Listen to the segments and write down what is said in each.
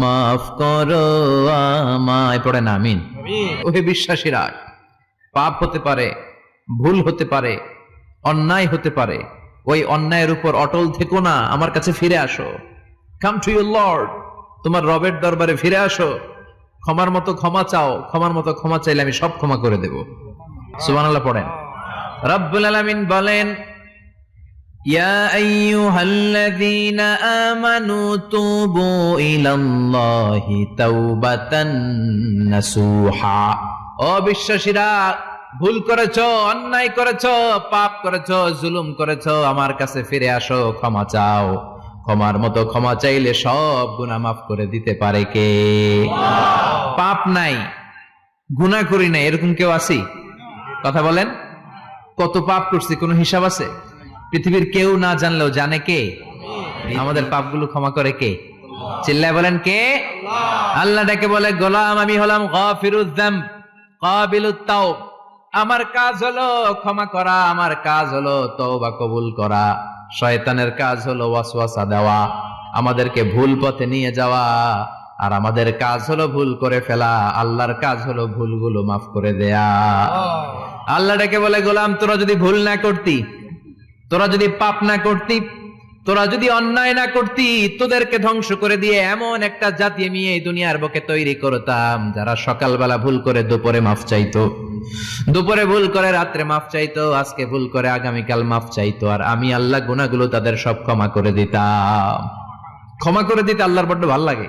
মাফ করো আমায় পড়েন আমিন। ওহে বিশ্বাসীরা পাপ হতে পারে ভুল হতে পারে অন্যায় হতে পারে ওই অন্যায়ের উপর অটল থেকো না আমার কাছে ফিরে আসো। কাম টু ইউর লর্ড তোমার রবের দরবারে ফিরে আসো। ক্ষমার মতো ক্ষমা চাও ক্ষমার মতো ক্ষমা চাইলে আমি সব ক্ষমা করে দেব। সুবহানাল্লাহ পড়েন। রব্বুল আলামিন বলেন يا أيها الذين آمنوا توبوا إلى الله توبة نصوحا ও বিশ্বাসীরা ভুল করেছো অন্যায় করেছো পাপ করেছো জুলুম করেছো আমার কাছে ফিরে আসো ক্ষমা চাও ক্ষমার মতো ক্ষমা চাইলে সব গুনাহ মাফ করে দিতে পারে কে পাপ নাই গুনাহ করি না এরকম কেউ আছি কথা বলেন কত পাপ করছি কোনো হিসাব আছে পৃথিবীর কেউ না জানলেও জানে কে? আমাদের পাপগুলো ক্ষমা করে কে? চিল্লায় বলেন কে? আল্লাহ ডেকে বলে গোলাম আমি হলাম গফিরুদ্দাম কাবিলুত তাওব। আমার কাজ হলো ক্ষমা করা আমার কাজ হলো তওবা কবুল করা। শয়তানের কাজ হলো ওয়াসওয়াসা দেওয়া আমাদেরকে ভুল পথে নিয়ে যাওয়া। আর আমাদের কাজ হলো ভুল করে ফেলা আল্লাহর কাজ হলো ভুলগুলো মাফ করে দেয়া। আল্লাহ ডেকে বলে গোলাম তোরা যদি ভুল না করতি তোরা যদি পাপ না করতি, তোরা যদি অন্যায় না করতি, তোদেরকে ধ্বংস করে দিয়ে এমন একটা জাতি আমি এই দুনিয়ার বকে তৈরি করতাম, যারা সকালবেলা ভুল করে দুপুরে মাফ চাইতো। দুপুরে ভুল করে রাত্রে মাফ চাইতো, আজকে ভুল করে আগামীকাল মাফ চাইতো, আর আমি আল্লাহ গুনাগুলো তাদের সব ক্ষমা করে দিতাম। ক্ষমা করে দিতে আল্লাহর বড্ড ভালো লাগে।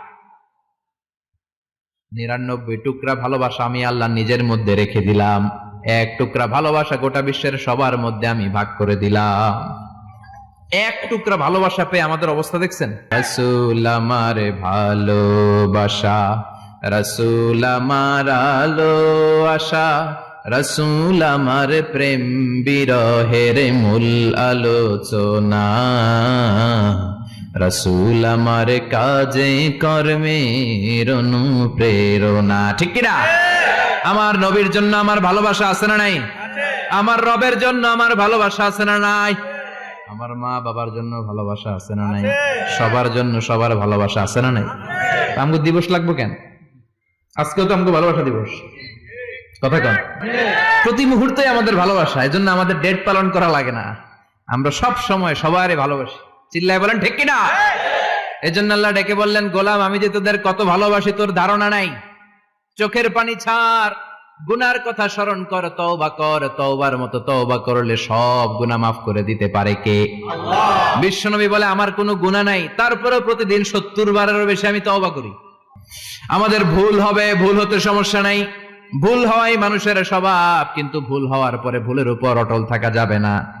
নিরানব্বই টুকরা ভালোবাসা আমি আল্লাহ নিজের মধ্যে রেখে দিলাম। এক টুকরা ভালোবাসা গোটা বিশ্বের সবার মধ্যে আমি ভাগ করে দিলাম। এক টুকরা ভালোবাসা পেয়ে আমাদের অবস্থা দেখছেন? রসুল আমার ভালোবাসা, রসুল আমার আলো আশা, রসুল আমার প্রেম বিরহের মূল আলোচনা। রসুল আমার কাজে, কর্মের অনুপ্রেরণা। ঠিক কিনা? আমার নবীর জন্য আমার ভালোবাসা আছে না নাই? আমার রবের জন্য আমার ভালোবাসা আছে না নাই? আমার মা বাবার জন্য ভালোবাসা আছে না নাই? সবার জন্য সবার ভালোবাসা আছে না নাই? আমাকে দিবস লাগবো কেন? আজকেও তো আমাকে ভালোবাসা দিবস। কথা কন। প্রতি মুহূর্তে আমাদের ভালোবাসা এই জন্য আমাদের ডেট পালন করা লাগে না। আমরা সব সময় সবারই ভালোবাসি। চিল্লায় বলেন ঠিক কিনা? এই জন্য আল্লাহ ডেকে বললেন গোলাম আমি যে তোদের কত ভালোবাসি তোর ধারণা নাই। চোখের পানি ছাড়। গুনার কথা স্মরণ কর তওবা কর। তওবার মতো তওবা করলে সব গুনাহ মাফ করে দিতে পারে কে? বিশ্বনবী বলে আমার কোনো গুনাহ নাই। তারপরেও প্রতিদিন সত্তর বারেরও বেশি আমি তওবা করি। আমাদের ভুল হবে ভুল হতে সমস্যা নাই। ভুল হওয়াই মানুষের স্বভাব কিন্তু ভুল হওয়ার পরে ভুলের উপর অটল থাকা যাবে না।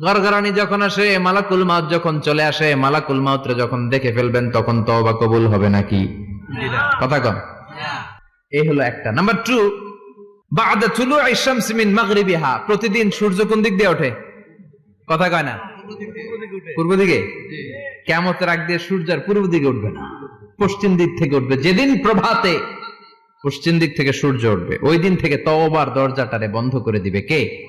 গরগরানি যখন আসে, মালাকুল মাউত যখন চলে আসে, মালাকুল মাউত্রে যখন দেখে ফেলবেন, তখন তওবা কবুল হবে নাকি? কথা কন। এই হলো একটা। নাম্বার টু মাগরিবিহা। প্রতিদিন সূর্য কোন দিক দিয়ে ওঠে? কথা কয় না? পূর্ব দিকে? দিয়ে পূর্ব দিকে উঠবে না। পশ্চিম দিক থেকে উঠবে। যেদিন প্রভাতে পশ্চিম দিক থেকে সূর্য উঠবে, ওই দিন থেকে তওবার দরজাটারে বন্ধ করে দিবে কে?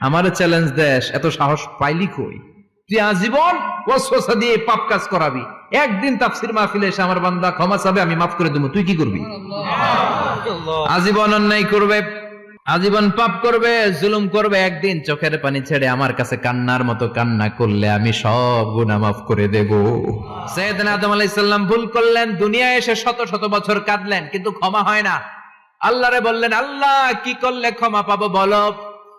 আমার চ্যালেঞ্জ দেশ এত সাহস পাইলি কই? তুই আজীবন ওয়াসওয়াসা দিয়ে পাপ কাজ করাবি। একদিন তাফসির মাহফিলে এসে আমার বান্দা ক্ষমা চাবে, আমি মাফ করে দেবো। তুই কি করবি? আজীবন অন্যায় করবে, আজীবন পাপ করবে, জুলুম করবে, একদিন চোখের পানি ছেড়ে আমার কাছে কান্নার মতো কান্না করলে আমি সব গুনাহ মাফ করে দেব। সৈয়দনা আদম আলাইহিস সালাম ভুল করলেন, দুনিয়ায় এসে শত শত বছর কাঁদলেন, কিন্তু ক্ষমা হয় না। আল্লাহরে বললেন, আল্লাহ, কি করলে ক্ষমা পাবো বলো?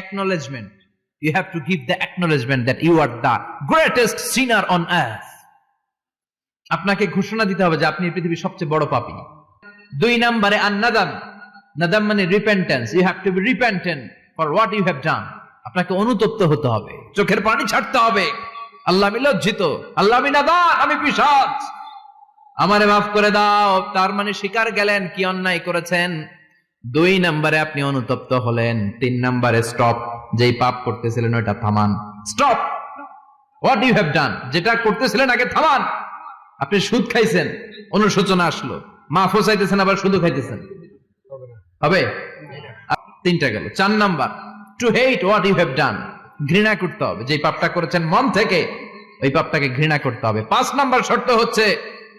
acknowledgement. You have to give the acknowledgement that you are the greatest sinner on earth. আপনাকে ঘোষণা দিতে হবে যে আপনি পৃথিবীর সবচেয়ে বড় পাপী। দুই নম্বরে আন নাদাম নাদাম মানে repentance you have to be repentant for what you have done আপনাকে অনুতপ্ত হতে হবে। চোখের পানি ছাড়তে হবে। আল্লাহ আমি লজ্জিত। আল্লাহ আমি নাদান আমি পিসাচ আমারে মাফ করে দাও। তার মানে স্বীকার গেলেন, কি অন্যায় করেছেন? দুই নম্বরে আপনি অনুতপ্ত হলেন, তিন নম্বরে স্টপ যেই পাপ করতেছিলেন ওইটা থামান। Stop what you have done যেটা করতেছিলেন আগে থামান। আপনি সুদ খাইছেন, অনুশোচনা আসলো। মাফও চাইতেছেন, আবার সুদও খাইতেছেন। হবে? তিনটা গেল। চার number to hate what you have done ঘৃণা করতে হবে। যে পাপটা করেছেন মন থেকে, ওই পাপটাকে ঘৃণা করতে হবে। পাঁচ নাম্বার শর্ত হচ্ছে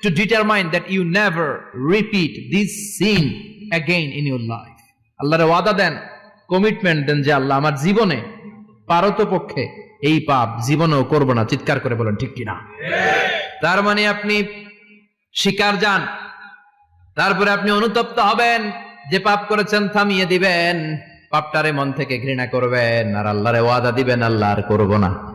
to determine that you never repeat this sin again in your life আল্লাহরে ওয়াদা দেন কমিটমেন্ট দেন যে আল্লাহ আমার জীবনে পারত পক্ষে এই পাপ জীবনেও করব না। চিৎকার করে বলেন ঠিক কিনা? তার মানে আপনি শিকার যান তারপরে আপনি অনুতপ্ত হবেন যে পাপ করেছেন থামিয়ে দিবেন পাপটারে মন থেকে ঘৃণা করবেন আর আল্লাহরে ওয়াদা দিবেন আল্লাহ আর করব না।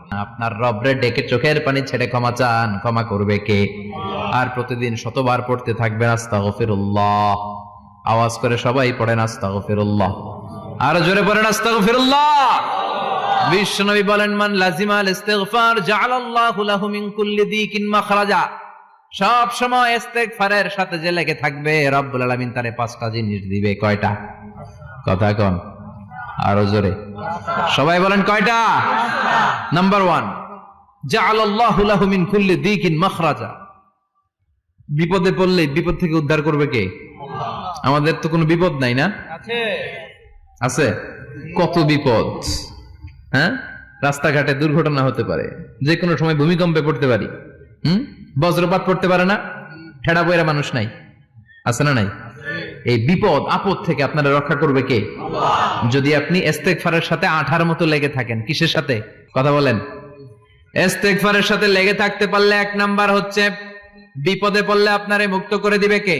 আপনার রবরে ডেকে চোখের পানি ছেড়ে ক্ষমা চান, ক্ষমা করবে কে? আর প্রতিদিন শতবার পড়তে থাকবেন, আস্তাগফিরুল্লাহ। আওয়াজ করে সবাই পড়েন, আস্তাগফিরুল্লাহ। আর জোরে পড়েন, আস্তাগফিরুল্লাহ। বিশ্বনবী বলেন, মান লাজিমা আল ইস্তিগফার জাআলাল্লাহু লাহু মিন কুল্লি দিকিন মাখরাজা। সব সময় ইস্তেগফারের সাথে যে লেগে থাকবে, রব্বুল আলামিন তারে পাঁচটা জিনিস দিবে, কয়টা? কথা কন। আরও জোরে। সবাই বলেন কয়টা? নাম্বার ওয়ান বিপদে পড়লে বিপদ থেকে উদ্ধার করবে কে? আমাদের তো কোনো বিপদ নাই না? আছে। কত বিপদ? হ্যাঁ? রাস্তাঘাটে দুর্ঘটনা হতে পারে। যে কোনো সময় ভূমিকম্পে পড়তে পারি। হুম? বজ্রপাত পড়তে পারে না? ঠেড়া বইরা মানুষ নাই। আছে না নাই? এই বিপদ আপদ থেকে আপনারা রক্ষা করবে কে? যদি আপনি ইস্তেগফারের সাথে আঠার মতো লেগে থাকেন কিসের সাথে? কথা বলেন। ইস্তেগফারের সাথে লেগে থাকতে পারলে এক নাম্বার হচ্ছে বিপদে পড়লে আপনারে মুক্ত করে দিবে কে?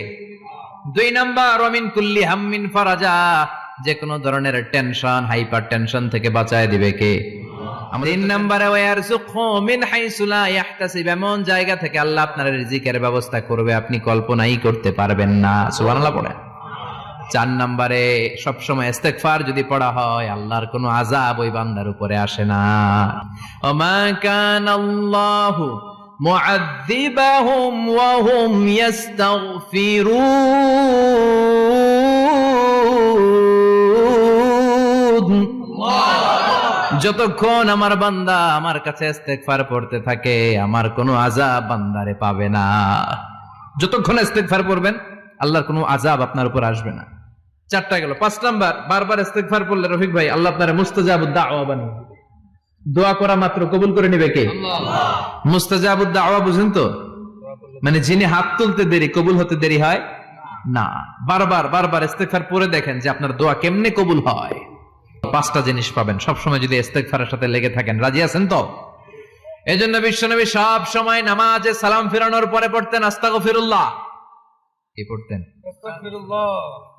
দুই নাম্বার অমিন কুল্লি হাম্মিন ফারাজা যে কোনো ধরনের টেনশন হাইপার টেনশন থেকে বাঁচায় দিবে কে? তিন নাম্বারে মিন হাইসু লা ইয়াহতাসিব এমন জায়গা থেকে আল্লাহ আপনার রিজিকের ব্যবস্থা করবে আপনি কল্পনাই করতে পারবেন না। সুবহানাল্লাহ পড়েন। চার নাম্বারে সবসময় ইস্তেগফার যদি পড়া হয়, আল্লাহর কোনো আজাব ওই বান্দার উপরে আসে না। ওমা কানাল্লাহু মুআযযিবাহুম ওয়া হুম ইস্তাগফিরুন। যতক্ষণ আমার বান্দা আমার কাছে ইস্তেগফার পড়তে থাকে, আমার কোনো আজাব বান্দারে পাবে না। যতক্ষণ ইস্তেগফার পড়বেন, আল্লাহর কোনো আজাব আপনার উপর আসবে না। চারটা গেল। পাঁচ নাম্বার বারবার ইস্তেগফার পড়লে রফিক ভাই আল্লাহ আপনার দাওয়া দিবে। দোয়া করা মাত্র কবুল করে নেবে কে? মুস্তাজাবুদ দাওয়া বুঝেন তো? মানে যিনি হাত তুলতে দেরি কবুল হতে দেরি হয়? না। বারবার বারবার ইস্তেগফার পড়ে দেখেন যে আপনার দোয়া কেমনে কবুল হয়। পাঁচটা জিনিস পাবেন। সবসময় যদি ইস্তেগফারের সাথে লেগে থাকেন। রাজি আছেন তো? এই জন্য বিশ্বনবী সব সময় নামাজে সালাম ফিরানোর পরে পড়তেন আস্তাগফিরুল্লাহ। কি পড়তেন?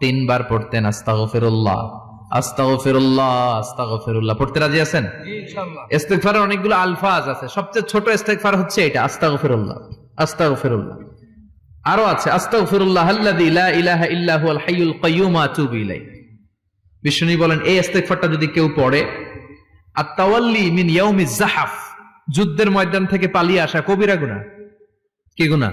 তিনবার পড়তেন আস্তাগফিরুল্লাহ। আস্তাগফিরুল্লাহ আস্তাগফিরুল্লাহ। পড়তে রাজি আছেন? ইস্তেগফারের অনেকগুলো আলফাজ আছে। সবচেয়ে ছোট ইস্তেগফার হচ্ছে এটা আস্তাগফিরুল্লাহ আস্তাগফিরুল্লাহ। আরও আছে আস্তাগফিরুল্লাহ আল্লাযী লা ইলাহা ইল্লা হুয়াল হাইয়ুল কাইয়্যুম আতুবু ইলাইহি। বিষ্ণু বলেন এই ইস্তেগফারটা যদি কেউ পড়ে আর তাওয়াল্লি মিন ইয়াউমি জাহাফ। যুদ্ধের ময়দান থেকে পালিয়ে আসা কবিরা গুনাহ। কি গুনাহ?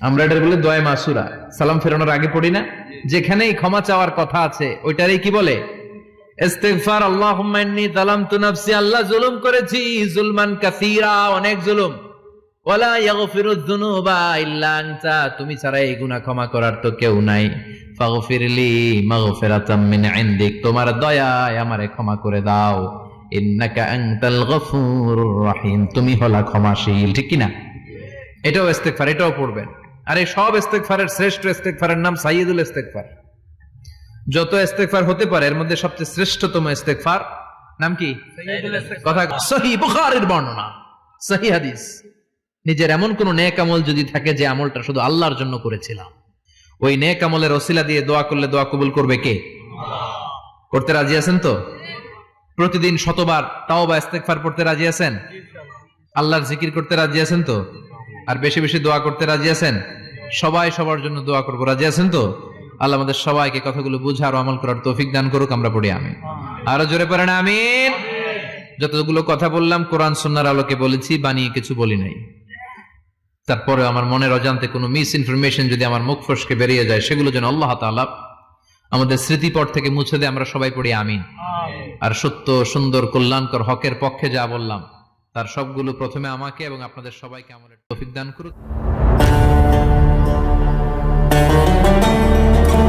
আমরা এটা বলে দয় মাসুরা। সালাম ফেরানোর আগে পড়ি না? যেখানেই ক্ষমা চাওয়ার কথা আছে, ওইটারই কি বলে? জুলুম করেছি, জুলমান অনেক জুলুম। তুমি ছাড়া এই ক্ষমা করার তো কেউ নাই। তোমার দয়ায় আমারে ক্ষমা করে দাও। তুমি হলা ক্ষমাশীল, ঠিক কি না এটাও ইস্তেগফার, এটাও পড়বেন। আর এই সব ইস্তেগফারের শ্রেষ্ঠ ইস্তেগফারের নাম সাইয়্যিদুল ইস্তেগফার। যত ইস্তেগফার হতে পারে এর মধ্যে সবচেয়ে শ্রেষ্ঠতম ইস্তেগফার নাম কি? কথা সহি বুখারীর বর্ণনা সহি হাদিস। নিজের এমন কোন নেক আমল যদি থাকে যে আমলটা শুধু আল্লাহর জন্য করেছিলাম ওই নেক আমলের ওসিলা দিয়ে দোয়া করলে দোয়া কবুল করবে কে? করতে রাজি আছেন তো? প্রতিদিন শতবার তাও বা ইস্তেগফার পড়তে রাজি আছেন? আল্লাহর জিকির করতে রাজি আছেন তো? আর বেশি বেশি দোয়া করতে রাজি আছেন? সবাই সবার জন্য দোয়া করব। রাজি আছেন তো? আল্লাহ আমাদের সবাইকে কথাগুলো বুঝার আমল করার তৌফিক দান করুক, আমরা পড়ি আমি আরও জোরে পড়েন, আমিন। যতগুলো কথা বললাম, কোরআন, সুন্নার আলোকে বলেছি, বানিয়ে কিছু বলি নাই। তারপরে আমার মনের অজান্তে কোনো মিস ইনফরমেশন যদি আমার মুখ ফসকে বেরিয়ে যায়, সেগুলো যেন আল্লাহ তাআলা আমাদের স্মৃতিপট থেকে মুছে দিয়ে, আমরা সবাই পড়ি, আমিন। আর সত্য, সুন্দর, কল্যাণকর হকের পক্ষে যা বললাম তার সবগুলো প্রথমে আমাকে এবং আপনাদের সবাইকে আমার তৌফিক দান করুক।